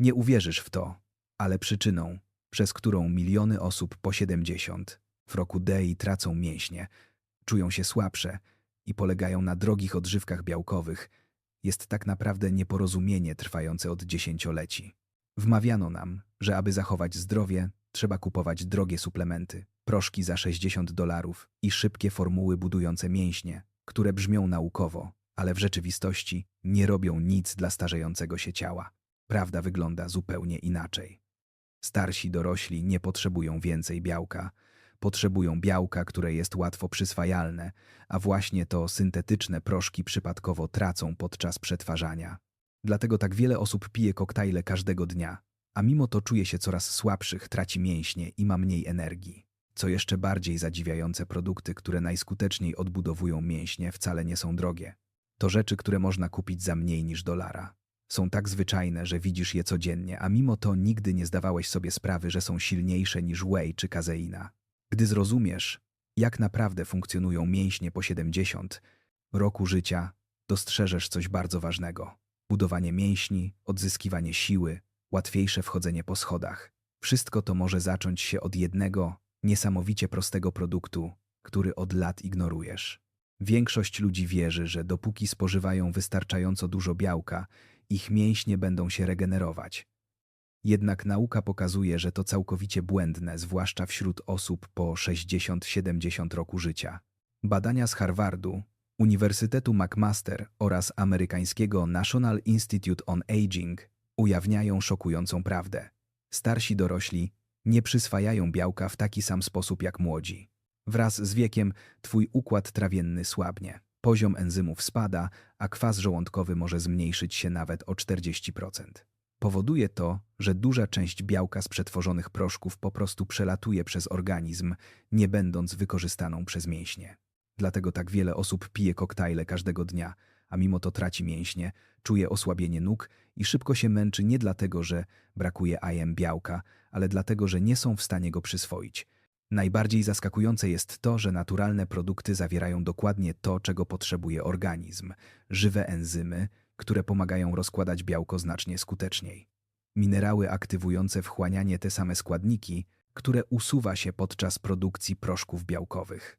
Nie uwierzysz w to, ale przyczyną, przez którą miliony osób po 70 w roku DEI tracą mięśnie, czują się słabsze i polegają na drogich odżywkach białkowych, jest tak naprawdę nieporozumienie trwające od dziesięcioleci. Wmawiano nam, że aby zachować zdrowie, trzeba kupować drogie suplementy, proszki za 60 dolarów i szybkie formuły budujące mięśnie, które brzmią naukowo, ale w rzeczywistości nie robią nic dla starzejącego się ciała. Prawda wygląda zupełnie inaczej. Starsi dorośli nie potrzebują więcej białka, potrzebują białka, które jest łatwo przyswajalne, a właśnie to syntetyczne proszki przypadkowo tracą podczas przetwarzania. Dlatego tak wiele osób pije koktajle każdego dnia, a mimo to czuje się coraz słabszych, traci mięśnie i ma mniej energii. Co jeszcze bardziej zadziwiające, produkty, które najskuteczniej odbudowują mięśnie, wcale nie są drogie. To rzeczy, które można kupić za mniej niż dolara. Są tak zwyczajne, że widzisz je codziennie, a mimo to nigdy nie zdawałeś sobie sprawy, że są silniejsze niż whey czy kazeina. Gdy zrozumiesz, jak naprawdę funkcjonują mięśnie po 70 roku życia, dostrzeżesz coś bardzo ważnego. Budowanie mięśni, odzyskiwanie siły, łatwiejsze wchodzenie po schodach. Wszystko to może zacząć się od jednego, niesamowicie prostego produktu, który od lat ignorujesz. Większość ludzi wierzy, że dopóki spożywają wystarczająco dużo białka, ich mięśnie będą się regenerować. Jednak nauka pokazuje, że to całkowicie błędne, zwłaszcza wśród osób po 60-70 roku życia. Badania z Harvardu, Uniwersytetu McMaster oraz amerykańskiego National Institute on Aging ujawniają szokującą prawdę. Starsi dorośli nie przyswajają białka w taki sam sposób jak młodzi. Wraz z wiekiem twój układ trawienny słabnie. Poziom enzymów spada, a kwas żołądkowy może zmniejszyć się nawet o 40%. Powoduje to, że duża część białka z przetworzonych proszków po prostu przelatuje przez organizm, nie będąc wykorzystaną przez mięśnie. Dlatego tak wiele osób pije koktajle każdego dnia, a mimo to traci mięśnie, czuje osłabienie nóg i szybko się męczy nie dlatego, że brakuje IM białka, ale dlatego, że nie są w stanie go przyswoić. Najbardziej zaskakujące jest to, że naturalne produkty zawierają dokładnie to, czego potrzebuje organizm żywe enzymy, które pomagają rozkładać białko znacznie skuteczniej. Minerały aktywujące wchłanianie te same składniki, które usuwa się podczas produkcji proszków białkowych.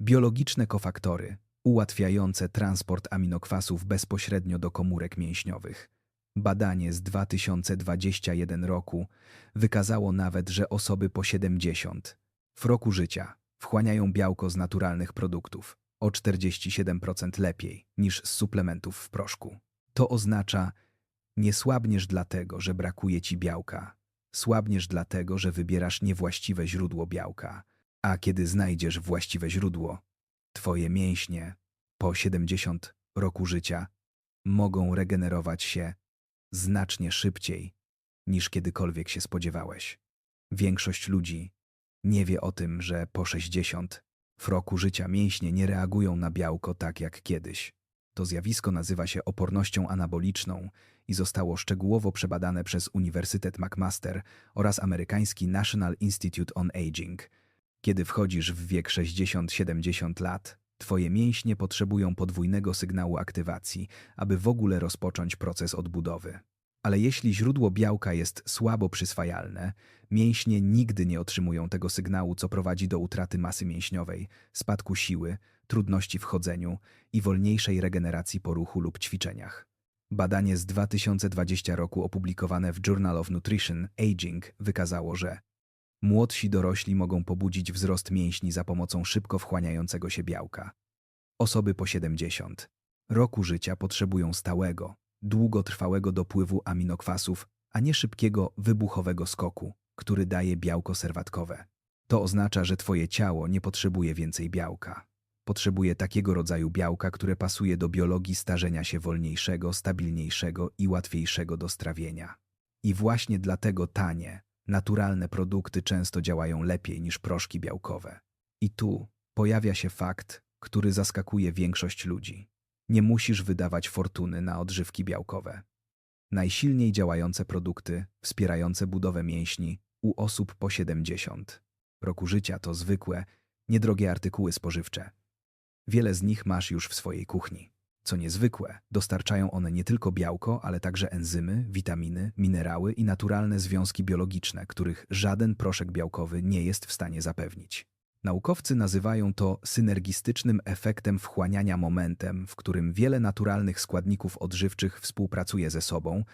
Biologiczne kofaktory, ułatwiające transport aminokwasów bezpośrednio do komórek mięśniowych. Badanie z 2021 roku wykazało nawet, że osoby po 70 w roku życia wchłaniają białko z naturalnych produktów o 47% lepiej niż z suplementów w proszku. To oznacza, nie słabniesz dlatego, że brakuje ci białka. Słabniesz dlatego, że wybierasz niewłaściwe źródło białka. A kiedy znajdziesz właściwe źródło, twoje mięśnie po 70 roku życia mogą regenerować się znacznie szybciej niż kiedykolwiek się spodziewałeś. Większość ludzi nie wie o tym, że po 60 w roku życia mięśnie nie reagują na białko tak jak kiedyś. To zjawisko nazywa się opornością anaboliczną i zostało szczegółowo przebadane przez Uniwersytet McMaster oraz amerykański National Institute on Aging. Kiedy wchodzisz w wiek 60-70 lat, twoje mięśnie potrzebują podwójnego sygnału aktywacji, aby w ogóle rozpocząć proces odbudowy. Ale jeśli źródło białka jest słabo przyswajalne, mięśnie nigdy nie otrzymują tego sygnału, co prowadzi do utraty masy mięśniowej, spadku siły, trudności w chodzeniu i wolniejszej regeneracji po ruchu lub ćwiczeniach. Badanie z 2020 roku opublikowane w Journal of Nutrition Aging wykazało, że młodsi dorośli mogą pobudzić wzrost mięśni za pomocą szybko wchłaniającego się białka. Osoby po 70 roku życia potrzebują stałego, długotrwałego dopływu aminokwasów, a nie szybkiego, wybuchowego skoku, który daje białko serwatkowe. To oznacza, że twoje ciało nie potrzebuje więcej białka. Potrzebuje takiego rodzaju białka, które pasuje do biologii starzenia się wolniejszego, stabilniejszego i łatwiejszego do strawienia. I właśnie dlatego tanie, naturalne produkty często działają lepiej niż proszki białkowe. I tu pojawia się fakt, który zaskakuje większość ludzi. Nie musisz wydawać fortuny na odżywki białkowe. Najsilniej działające produkty, wspierające budowę mięśni u osób po 70 roku życia to zwykłe, niedrogie artykuły spożywcze. Wiele z nich masz już w swojej kuchni. Co niezwykłe, dostarczają one nie tylko białko, ale także enzymy, witaminy, minerały i naturalne związki biologiczne, których żaden proszek białkowy nie jest w stanie zapewnić. Naukowcy nazywają to synergistycznym efektem wchłaniania momentem, w którym wiele naturalnych składników odżywczych współpracuje ze sobą,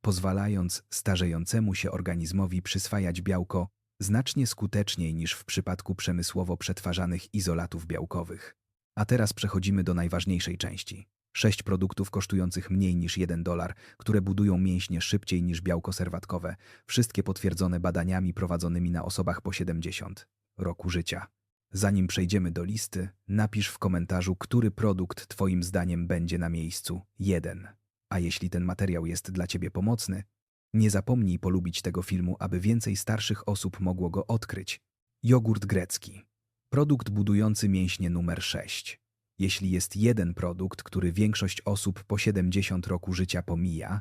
pozwalając starzejącemu się organizmowi przyswajać białko znacznie skuteczniej niż w przypadku przemysłowo przetwarzanych izolatów białkowych. A teraz przechodzimy do najważniejszej części. Sześć produktów kosztujących mniej niż 1 dolar, które budują mięśnie szybciej niż białko serwatkowe, wszystkie potwierdzone badaniami prowadzonymi na osobach po 70 roku życia. Zanim przejdziemy do listy, napisz w komentarzu, który produkt Twoim zdaniem będzie na miejscu 1. A jeśli ten materiał jest dla Ciebie pomocny, nie zapomnij polubić tego filmu, aby więcej starszych osób mogło go odkryć. Jogurt grecki. Produkt budujący mięśnie numer 6. Jeśli jest jeden produkt, który większość osób po 70 roku życia pomija,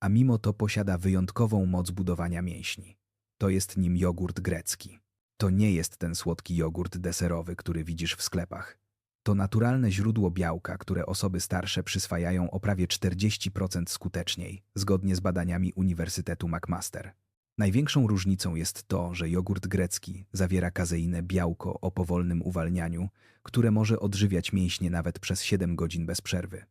a mimo to posiada wyjątkową moc budowania mięśni, to jest nim jogurt grecki. To nie jest ten słodki jogurt deserowy, który widzisz w sklepach. To naturalne źródło białka, które osoby starsze przyswajają o prawie 40% skuteczniej, zgodnie z badaniami Uniwersytetu McMaster. Największą różnicą jest to, że jogurt grecki zawiera kazeinę białko o powolnym uwalnianiu, które może odżywiać mięśnie nawet przez 7 godzin bez przerwy.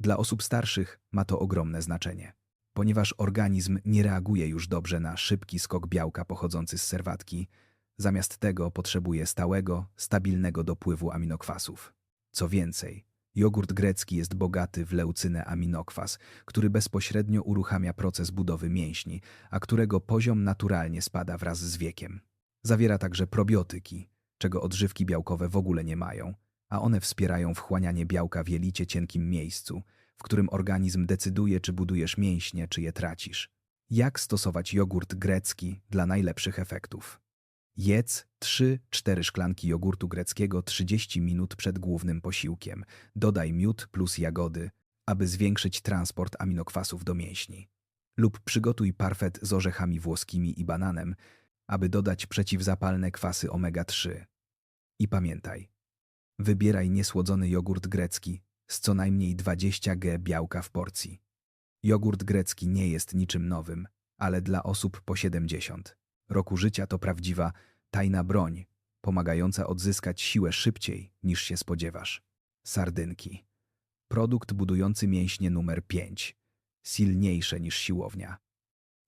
Dla osób starszych ma to ogromne znaczenie, ponieważ organizm nie reaguje już dobrze na szybki skok białka pochodzący z serwatki, zamiast tego potrzebuje stałego, stabilnego dopływu aminokwasów. Co więcej, jogurt grecki jest bogaty w leucynę aminokwas, który bezpośrednio uruchamia proces budowy mięśni, a którego poziom naturalnie spada wraz z wiekiem. Zawiera także probiotyki, czego odżywki białkowe w ogóle nie mają, a one wspierają wchłanianie białka w jelicie cienkim miejscu, w którym organizm decyduje, czy budujesz mięśnie, czy je tracisz. Jak stosować jogurt grecki dla najlepszych efektów? Jedz 3-4 szklanki jogurtu greckiego 30 minut przed głównym posiłkiem. Dodaj miód plus jagody, aby zwiększyć transport aminokwasów do mięśni. Lub przygotuj parfet z orzechami włoskimi i bananem, aby dodać przeciwzapalne kwasy omega-3. I pamiętaj, wybieraj niesłodzony jogurt grecki z co najmniej 20 g białka w porcji. Jogurt grecki nie jest niczym nowym, ale dla osób po 70 roku życia to prawdziwa, tajna broń, pomagająca odzyskać siłę szybciej niż się spodziewasz. Sardynki. Produkt budujący mięśnie numer 5. Silniejsze niż siłownia.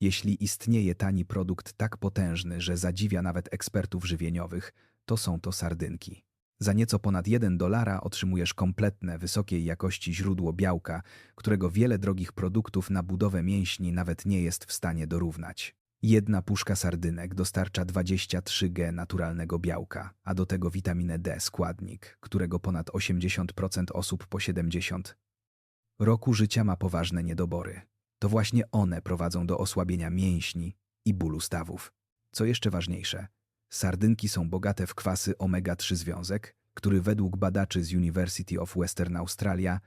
Jeśli istnieje tani produkt tak potężny, że zadziwia nawet ekspertów żywieniowych, to są to sardynki. Za nieco ponad 1 dolara otrzymujesz kompletne, wysokiej jakości źródło białka, którego wiele drogich produktów na budowę mięśni nawet nie jest w stanie dorównać. Jedna puszka sardynek dostarcza 23 g naturalnego białka, a do tego witaminę D składnik, którego ponad 80% osób po 70 roku życia ma poważne niedobory. To właśnie one prowadzą do osłabienia mięśni i bólu stawów. Co jeszcze ważniejsze, sardynki są bogate w kwasy omega-3 związek, który według badaczy z University of Western Australia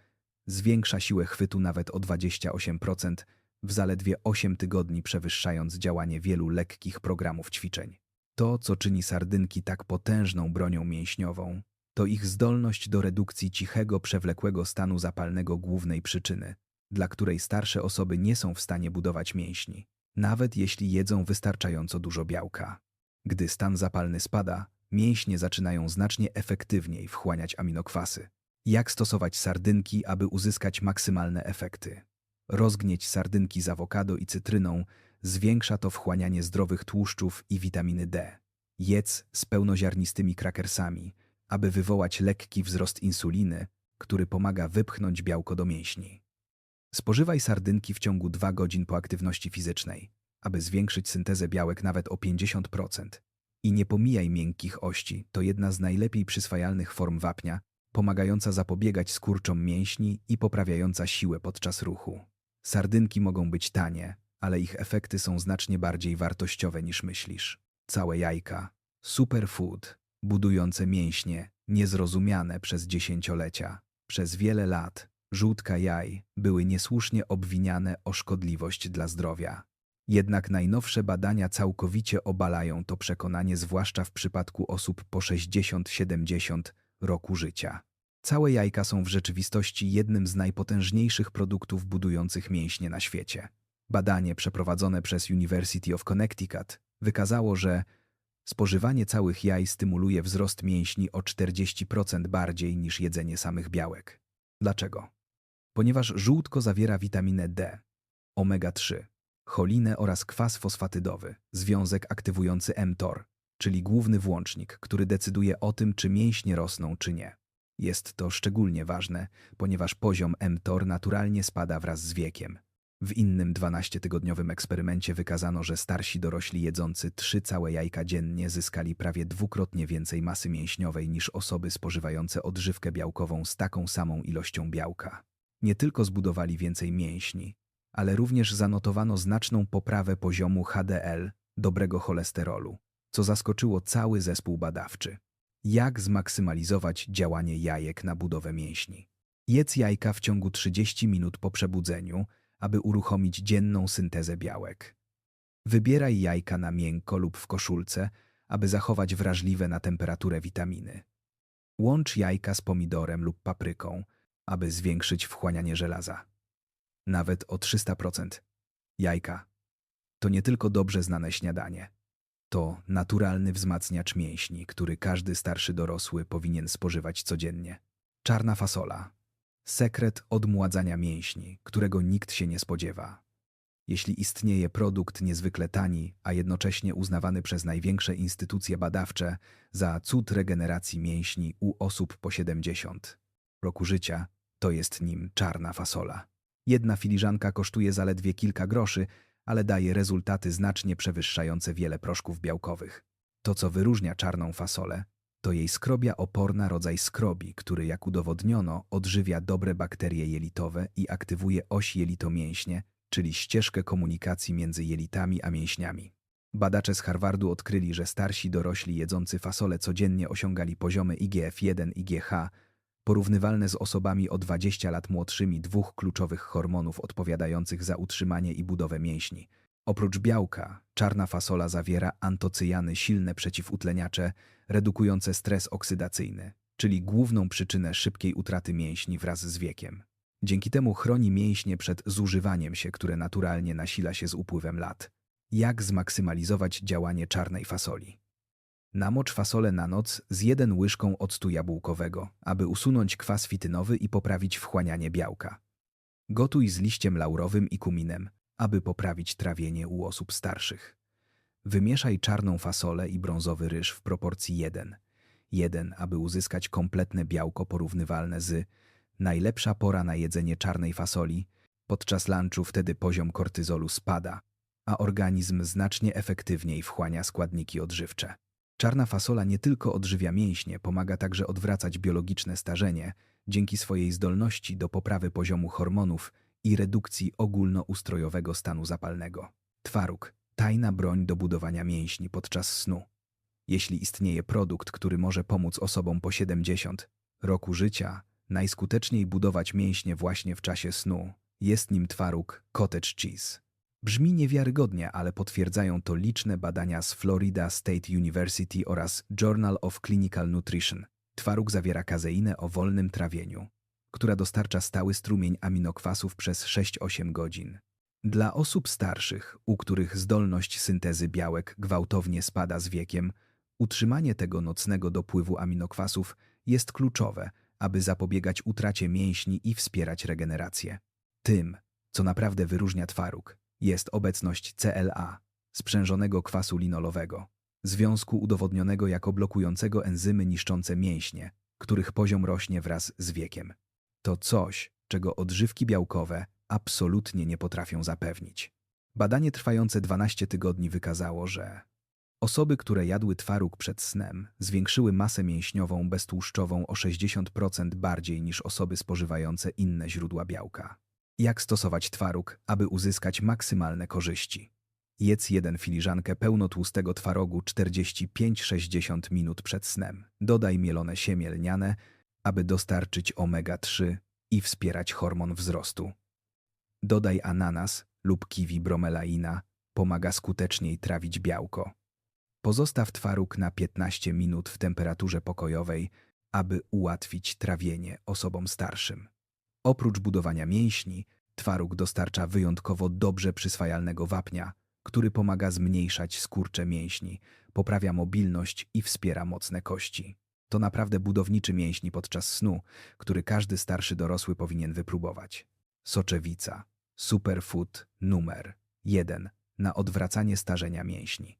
zwiększa siłę chwytu nawet o 28%, w zaledwie 8 tygodni przewyższając działanie wielu lekkich programów ćwiczeń. To, co czyni sardynki tak potężną bronią mięśniową, to ich zdolność do redukcji cichego, przewlekłego stanu zapalnego głównej przyczyny, dla której starsze osoby nie są w stanie budować mięśni, nawet jeśli jedzą wystarczająco dużo białka. Gdy stan zapalny spada, mięśnie zaczynają znacznie efektywniej wchłaniać aminokwasy. Jak stosować sardynki, aby uzyskać maksymalne efekty? Rozgnieć sardynki z awokado i cytryną zwiększa to wchłanianie zdrowych tłuszczów i witaminy D. Jedz z pełnoziarnistymi krakersami, aby wywołać lekki wzrost insuliny, który pomaga wypchnąć białko do mięśni. Spożywaj sardynki w ciągu 2 godzin po aktywności fizycznej, aby zwiększyć syntezę białek nawet o 50%. I nie pomijaj miękkich ości, to jedna z najlepiej przyswajalnych form wapnia, pomagająca zapobiegać skurczom mięśni i poprawiająca siłę podczas ruchu. Sardynki mogą być tanie, ale ich efekty są znacznie bardziej wartościowe niż myślisz. Całe jajka, superfood, budujące mięśnie, niezrozumiane przez dziesięciolecia. Przez wiele lat żółtka jaj były niesłusznie obwiniane o szkodliwość dla zdrowia. Jednak najnowsze badania całkowicie obalają to przekonanie, zwłaszcza w przypadku osób po 60-70 roku życia. Całe jajka są w rzeczywistości jednym z najpotężniejszych produktów budujących mięśnie na świecie. Badanie przeprowadzone przez University of Connecticut wykazało, że spożywanie całych jaj stymuluje wzrost mięśni o 40% bardziej niż jedzenie samych białek. Dlaczego? Ponieważ żółtko zawiera witaminę D, omega-3, cholinę oraz kwas fosfatydowy, związek aktywujący mTOR, czyli główny włącznik, który decyduje o tym, czy mięśnie rosną, czy nie. Jest to szczególnie ważne, ponieważ poziom mTOR naturalnie spada wraz z wiekiem. W innym 12-tygodniowym eksperymencie wykazano, że starsi dorośli jedzący trzy całe jajka dziennie zyskali prawie dwukrotnie więcej masy mięśniowej niż osoby spożywające odżywkę białkową z taką samą ilością białka. Nie tylko zbudowali więcej mięśni, ale również zanotowano znaczną poprawę poziomu HDL, dobrego cholesterolu, co zaskoczyło cały zespół badawczy. Jak zmaksymalizować działanie jajek na budowę mięśni? Jedz jajka w ciągu 30 minut po przebudzeniu, aby uruchomić dzienną syntezę białek. Wybieraj jajka na miękko lub w koszulce, aby zachować wrażliwe na temperaturę witaminy. Łącz jajka z pomidorem lub papryką, aby zwiększyć wchłanianie żelaza. Nawet o 300%. Jajka to nie tylko dobrze znane śniadanie. To naturalny wzmacniacz mięśni, który każdy starszy dorosły powinien spożywać codziennie. Czarna fasola. Sekret odmładzania mięśni, którego nikt się nie spodziewa. Jeśli istnieje produkt niezwykle tani, a jednocześnie uznawany przez największe instytucje badawcze za cud regeneracji mięśni u osób po 70 roku życia, to jest nim czarna fasola. Jedna filiżanka kosztuje zaledwie kilka groszy, ale daje rezultaty znacznie przewyższające wiele proszków białkowych. To, co wyróżnia czarną fasolę, to jej skrobia oporna rodzaj skrobi, który, jak udowodniono, odżywia dobre bakterie jelitowe i aktywuje oś jelito-mięśnie, czyli ścieżkę komunikacji między jelitami a mięśniami. Badacze z Harvardu odkryli, że starsi dorośli jedzący fasolę codziennie osiągali poziomy IGF-1 i IGH, porównywalne z osobami o 20 lat młodszymi dwóch kluczowych hormonów odpowiadających za utrzymanie i budowę mięśni. Oprócz białka, czarna fasola zawiera antocyjany silne przeciwutleniacze, redukujące stres oksydacyjny, czyli główną przyczynę szybkiej utraty mięśni wraz z wiekiem. Dzięki temu chroni mięśnie przed zużywaniem się, które naturalnie nasila się z upływem lat. Jak zmaksymalizować działanie czarnej fasoli? Namocz fasolę na noc z jeden łyżką octu jabłkowego, aby usunąć kwas fitynowy i poprawić wchłanianie białka. Gotuj z liściem laurowym i kuminem, aby poprawić trawienie u osób starszych. Wymieszaj czarną fasolę i brązowy ryż w proporcji 1. 1, aby uzyskać kompletne białko porównywalne z najlepsza pora na jedzenie czarnej fasoli. Podczas lunchu wtedy poziom kortyzolu spada, a organizm znacznie efektywniej wchłania składniki odżywcze. Czarna fasola nie tylko odżywia mięśnie, pomaga także odwracać biologiczne starzenie dzięki swojej zdolności do poprawy poziomu hormonów i redukcji ogólnoustrojowego stanu zapalnego. Twaróg tajna broń do budowania mięśni podczas snu. Jeśli istnieje produkt, który może pomóc osobom po 70 roku życia najskuteczniej budować mięśnie właśnie w czasie snu, jest nim twaróg cottage cheese. Brzmi niewiarygodnie, ale potwierdzają to liczne badania z Florida State University oraz Journal of Clinical Nutrition. Twaróg zawiera kazeinę o wolnym trawieniu, która dostarcza stały strumień aminokwasów przez 6-8 godzin. Dla osób starszych, u których zdolność syntezy białek gwałtownie spada z wiekiem, utrzymanie tego nocnego dopływu aminokwasów jest kluczowe, aby zapobiegać utracie mięśni i wspierać regenerację. Tym, co naprawdę wyróżnia twaróg, jest obecność CLA, sprzężonego kwasu linolowego, związku udowodnionego jako blokującego enzymy niszczące mięśnie, których poziom rośnie wraz z wiekiem. To coś, czego odżywki białkowe absolutnie nie potrafią zapewnić. Badanie trwające 12 tygodni wykazało, że osoby, które jadły twaróg przed snem, zwiększyły masę mięśniową beztłuszczową o 60% bardziej niż osoby spożywające inne źródła białka. Jak stosować twaróg, aby uzyskać maksymalne korzyści? Jedz jeden filiżankę pełnotłustego twarogu 45-60 minut przed snem. Dodaj mielone siemię lniane, aby dostarczyć omega-3 i wspierać hormon wzrostu. Dodaj ananas lub kiwi bromelaina, pomaga skuteczniej trawić białko. Pozostaw twaróg na 15 minut w temperaturze pokojowej, aby ułatwić trawienie osobom starszym. Oprócz budowania mięśni, twaróg dostarcza wyjątkowo dobrze przyswajalnego wapnia, który pomaga zmniejszać skurcze mięśni, poprawia mobilność i wspiera mocne kości. To naprawdę budowniczy mięśni podczas snu, który każdy starszy dorosły powinien wypróbować. Soczewica. Superfood numer 1 na odwracanie starzenia mięśni.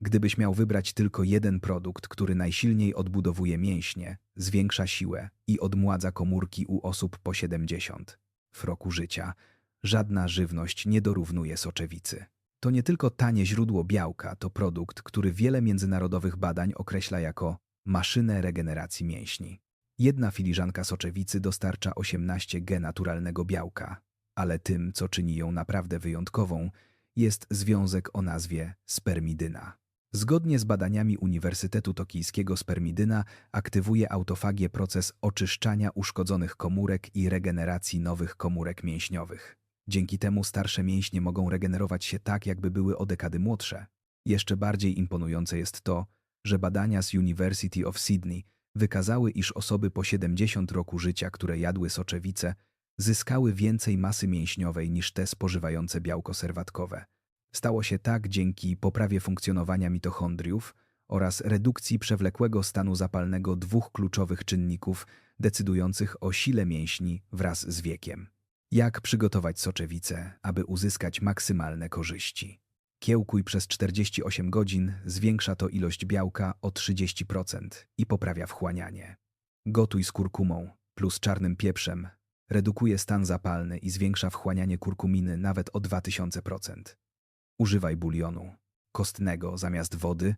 Gdybyś miał wybrać tylko jeden produkt, który najsilniej odbudowuje mięśnie, zwiększa siłę i odmładza komórki u osób po 70 w roku życia, żadna żywność nie dorównuje soczewicy. To nie tylko tanie źródło białka, to produkt, który wiele międzynarodowych badań określa jako maszynę regeneracji mięśni. Jedna filiżanka soczewicy dostarcza 18 g naturalnego białka, ale tym, co czyni ją naprawdę wyjątkową, jest związek o nazwie spermidyna. Zgodnie z badaniami Uniwersytetu Tokijskiego spermidyna aktywuje autofagię proces oczyszczania uszkodzonych komórek i regeneracji nowych komórek mięśniowych. Dzięki temu starsze mięśnie mogą regenerować się tak, jakby były o dekady młodsze. Jeszcze bardziej imponujące jest to, że badania z University of Sydney wykazały, iż osoby po 70 roku życia, które jadły soczewice, zyskały więcej masy mięśniowej niż te spożywające białko serwatkowe. Stało się tak dzięki poprawie funkcjonowania mitochondriów oraz redukcji przewlekłego stanu zapalnego dwóch kluczowych czynników decydujących o sile mięśni wraz z wiekiem. Jak przygotować soczewicę, aby uzyskać maksymalne korzyści? Kiełkuj przez 48 godzin, zwiększa to ilość białka o 30% i poprawia wchłanianie. Gotuj z kurkumą plus czarnym pieprzem, redukuje stan zapalny i zwiększa wchłanianie kurkuminy nawet o 2000%. Używaj bulionu kostnego zamiast wody,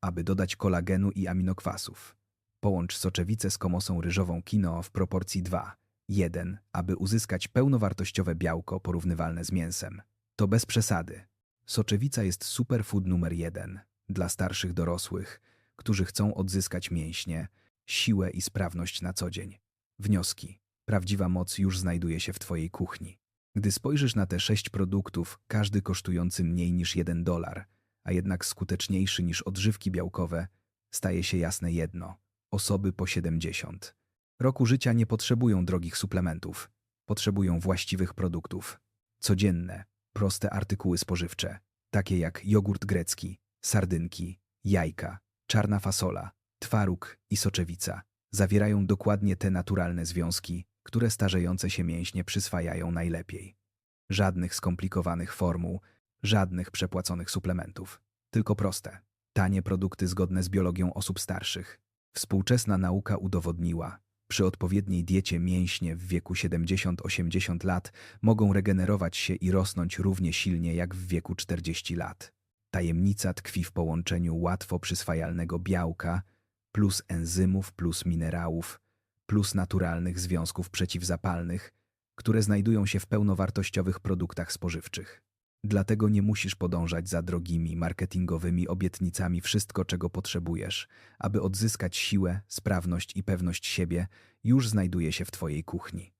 aby dodać kolagenu i aminokwasów. Połącz soczewicę z komosą ryżową kino w proporcji 2, 1, aby uzyskać pełnowartościowe białko porównywalne z mięsem. To bez przesady. Soczewica jest superfood numer jeden dla starszych dorosłych, którzy chcą odzyskać mięśnie, siłę i sprawność na co dzień. Wnioski. Prawdziwa moc już znajduje się w Twojej kuchni. Gdy spojrzysz na te sześć produktów, każdy kosztujący mniej niż jeden dolar, a jednak skuteczniejszy niż odżywki białkowe, staje się jasne jedno. Osoby po 70 roku życia nie potrzebują drogich suplementów. Potrzebują właściwych produktów. Codzienne, proste artykuły spożywcze, takie jak jogurt grecki, sardynki, jajka, czarna fasola, twaróg i soczewica, zawierają dokładnie te naturalne związki, które starzejące się mięśnie przyswajają najlepiej. Żadnych skomplikowanych formuł, żadnych przepłaconych suplementów. Tylko proste, tanie produkty zgodne z biologią osób starszych. Współczesna nauka udowodniła, przy odpowiedniej diecie mięśnie w wieku 70-80 lat mogą regenerować się i rosnąć równie silnie jak w wieku 40 lat. Tajemnica tkwi w połączeniu łatwo przyswajalnego białka plus enzymów plus minerałów plus naturalnych związków przeciwzapalnych, które znajdują się w pełnowartościowych produktach spożywczych. Dlatego nie musisz podążać za drogimi, marketingowymi obietnicami wszystko, czego potrzebujesz, aby odzyskać siłę, sprawność i pewność siebie, już znajduje się w Twojej kuchni.